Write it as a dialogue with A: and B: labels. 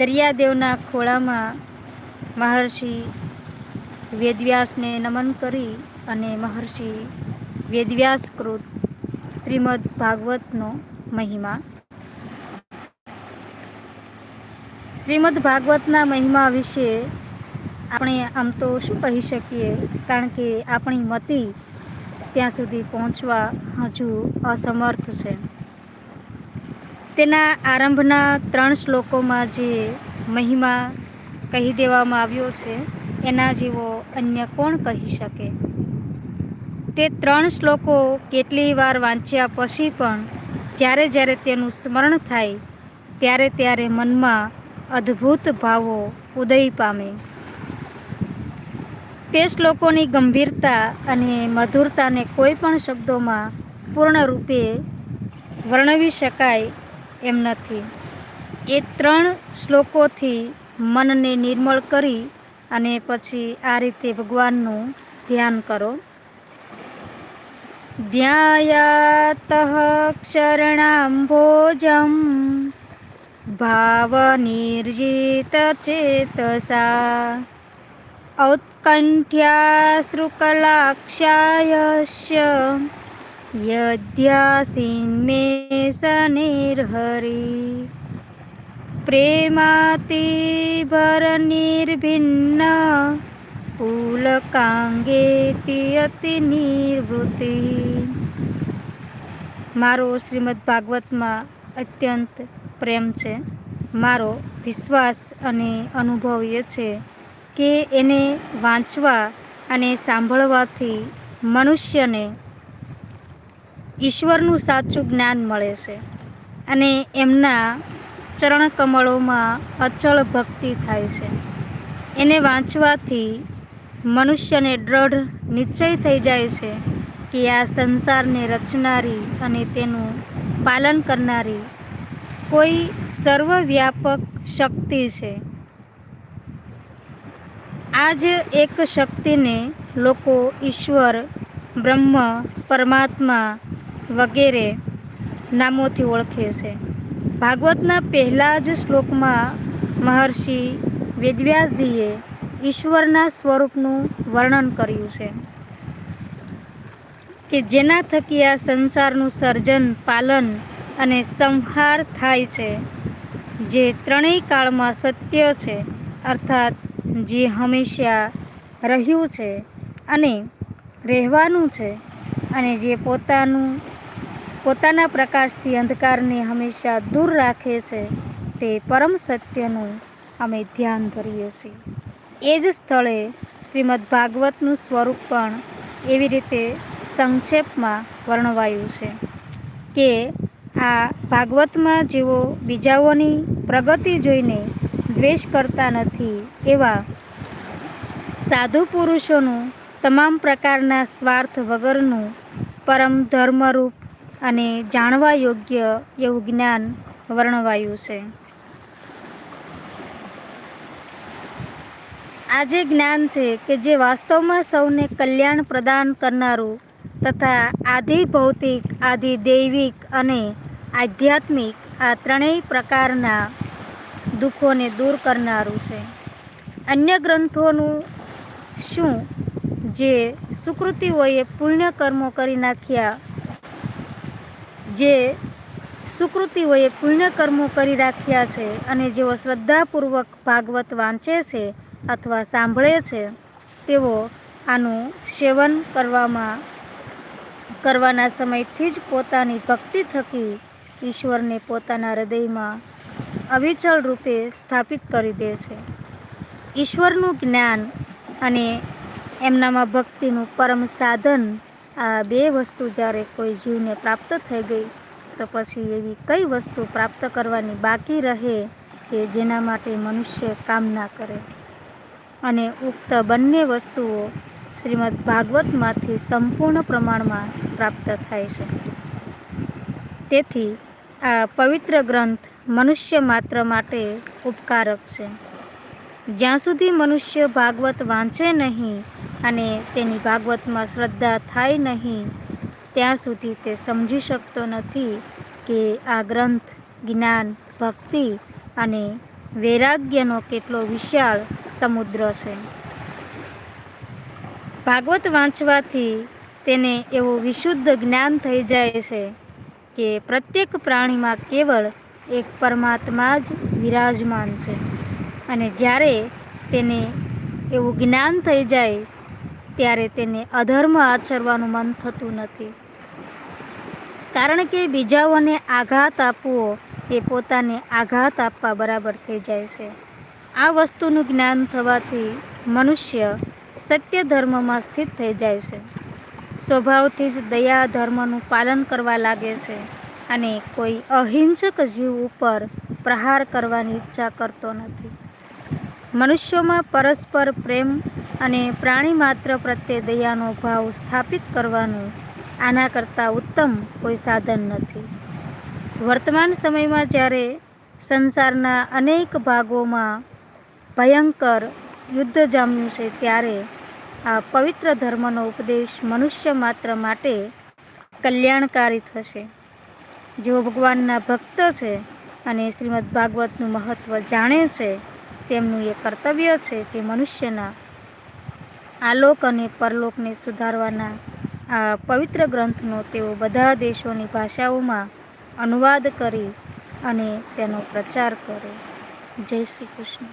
A: દરિયાદેવના ખોળામાં મહર્ષિ વેદવ્યાસને નમન કરી અને મહર્ષિ વેદવ્યાસકૃત શ્રીમદ ભાગવતનો મહિમા. શ્રીમદ ભાગવતના મહિમા વિશે આપણે આમ તો શું કહી શકીએ? કારણ કે આપણી મતિ ત્યાં સુધી પહોંચવા હજુ અસમર્થ છે. તેના આરંભના ત્રણ શ્લોકોમાં જે મહિમા કહી દેવામાં આવ્યો છે, એના જેવો અન્ય કોણ કહી શકે? તે ત્રણ શ્લોકો કેટલી વાર વાંચ્યા પછી પણ જ્યારે જ્યારે તેનું સ્મરણ થાય, ત્યારે ત્યારે મનમાં અદ્ભુત ભાવો ઉદય પામે. તે શ્લોકોની ગંભીરતા અને મધુરતાને કોઈ પણ શબ્દોમાં પૂર્ણરૂપે વર્ણવી શકાય એમ નથી. એ ત્રણ શ્લોકોથી મનને નિર્મળ કરી અને પછી આ રીતે ભગવાનનું ધ્યાન કરો. ધ્યાયાત ક્ષરણાંભોજમ ભાવનિર્જિત ચેતસા સનિર્હરી પ્રેમાતિભરનિર્ભિન્ન પુલકાંગેતિ અતિ નિર્વૃત્તિ મારો શ્રીમદ ભાગવતમાં અત્યંત પ્રેમ છે મારો વિશ્વાસ અને અનુભવ એ છે કે એને વાંચવા અને સાંભળવાથી મનુષ્યને ઈશ્વરનું સાચું જ્ઞાન મળે છે અને એમના ચરણ કમળોમાં અચળ ભક્તિ થાય છે. એને વાંચવાથી મનુષ્યને દ્રઢ નિશ્ચય થઈ જાય છે કે આ સંસારને રચનારી અને તેનું પાલન કરનારી કોઈ સર્વવ્યાપક શક્તિ છે. આ જ એક શક્તિને લોકો ઈશ્વર, બ્રહ્મ, પરમાત્મા વગેરે નામોથી ઓળખે છે. ભાગવતના પહેલા જ શ્લોકમાં મહર્ષિ વેદવ્યાસજીએ ઈશ્વરના સ્વરૂપનું વર્ણન કર્યું છે કે જેના થકી આ સંસારનું સર્જન, પાલન અને સંહાર થાય છે, જે ત્રણેય કાળમાં સત્ય છે, અર્થાત જે હંમેશા રહ્યું છે અને રહેવાનું છે અને જે પોતાનું પોતાના પ્રકાશથી અંધકારને હંમેશા દૂર રાખે છે, તે પરમ સત્યનું અમે ધ્યાન કરીએ છીએ. એ જ સ્થળે શ્રીમદ ભાગવતનું સ્વરૂપ પણ એવી રીતે સંક્ષેપમાં વર્ણવાયું છે કે આ ભાગવતમાં જેઓ બીજાઓની પ્રગતિ જોઈને દ્વેષ કરતા નથી, એવા સાધુ પુરુષોનું તમામ પ્રકારના સ્વાર્થ વગરનું પરમ ધર્મરૂપ અને જાણવા યોગ્ય એવું જ્ઞાન વર્ણવાયું છે. આ જે જ્ઞાન છે કે જે વાસ્તવમાં સૌને કલ્યાણ પ્રદાન કરનારું તથા આધિ ભૌતિક, આધિ દૈવિક અને આધ્યાત્મિક આ ત્રણેય પ્રકારના દુઃખોને દૂર કરનારું છે. અન્ય ગ્રંથોનું શું? જે સુકૃતિઓએ પુણ્ય કર્મો કરી નાખ્યા જે સુકૃતિઓએ પુણ્ય કર્મો કરી રાખ્યા છે અને જેઓ શ્રદ્ધાપૂર્વક ભાગવત વાંચે છે અથવા સાંભળે છે, તેઓ આનું સેવન કરવામાં, કરવાના સમયથી જ પોતાની ભક્તિ થકી ઈશ્વરને પોતાના હૃદયમાં અવિચળ રૂપે સ્થાપિત કરી દે છે. ઈશ્વરનું જ્ઞાન અને એમનામાં ભક્તિનું પરમ સાધન આ બે વસ્તુ જ્યારે કોઈ જીવને પ્રાપ્ત થઈ ગઈ, તો પછી એવી કઈ વસ્તુ પ્રાપ્ત કરવાની બાકી રહે કે જેના માટે મનુષ્ય કામ ના કરે? અને ઉક્ત બંને વસ્તુઓ શ્રીમદ ભાગવતમાંથી સંપૂર્ણ પ્રમાણમાં પ્રાપ્ત થાય છે. તેથી આ પવિત્ર ગ્રંથ મનુષ્ય માત્ર માટે ઉપકારક છે. જ્યાં સુધી મનુષ્ય ભાગવત વાંચે નહીં અને તેની ભાગવતમાં શ્રદ્ધા થાય નહીં, ત્યાં સુધી તે સમજી શકતો નથી કે આ ગ્રંથ જ્ઞાન, ભક્તિ અને વૈરાગ્યનો કેટલો વિશાળ સમુદ્ર છે. ભાગવત વાંચવાથી તેને એવું વિશુદ્ધ જ્ઞાન થઈ જાય છે કે પ્રત્યેક પ્રાણીમાં કેવળ એક પરમાત્મા જ વિરાજમાન છે અને જ્યારે તેને એવું જ્ઞાન થઈ જાય ત્યારે તેને અધર્મ આચરવાનું મન થતું નથી. કારણ કે બીજાઓને આઘાત આપવો એ પોતાને આઘાત આપવા બરાબર થઈ જાય છે. આ વસ્તુનું જ્ઞાન થવાથી મનુષ્ય સત્ય ધર્મમાં સ્થિત થઈ જાય છે. સ્વભાવથી જ દયા ધર્મનું પાલન કરવા લાગે છે અને કોઈ અહિંસક જીવ ઉપર પ્રહાર કરવાની ઈચ્છા કરતો નથી. મનુષ્યોમાં પરસ્પર પ્રેમ અને પ્રાણી માત્ર પ્રત્યે દયાનો ભાવ સ્થાપિત કરવાનું આના કરતાં ઉત્તમ કોઈ સાધન નથી. વર્તમાન સમયમાં જ્યારે સંસારના અનેક ભાગોમાં ભયંકર યુદ્ધ જામ્યું છે ત્યારે આ પવિત્ર ધર્મનો ઉપદેશ મનુષ્ય માત્ર માટે કલ્યાણકારી થશે. જેઓ ભગવાનના ભક્ત છે અને શ્રીમદ ભાગવતનું મહત્ત્વ જાણે છે, તેમનું એ કર્તવ્ય છે કે મનુષ્યના આલોક અને પરલોકને સુધારવાના આ પવિત્ર ગ્રંથનો તેઓ બધા દેશોની ભાષાઓમાં અનુવાદ કરી અને તેનો પ્રચાર કરે. જય શ્રી કૃષ્ણ.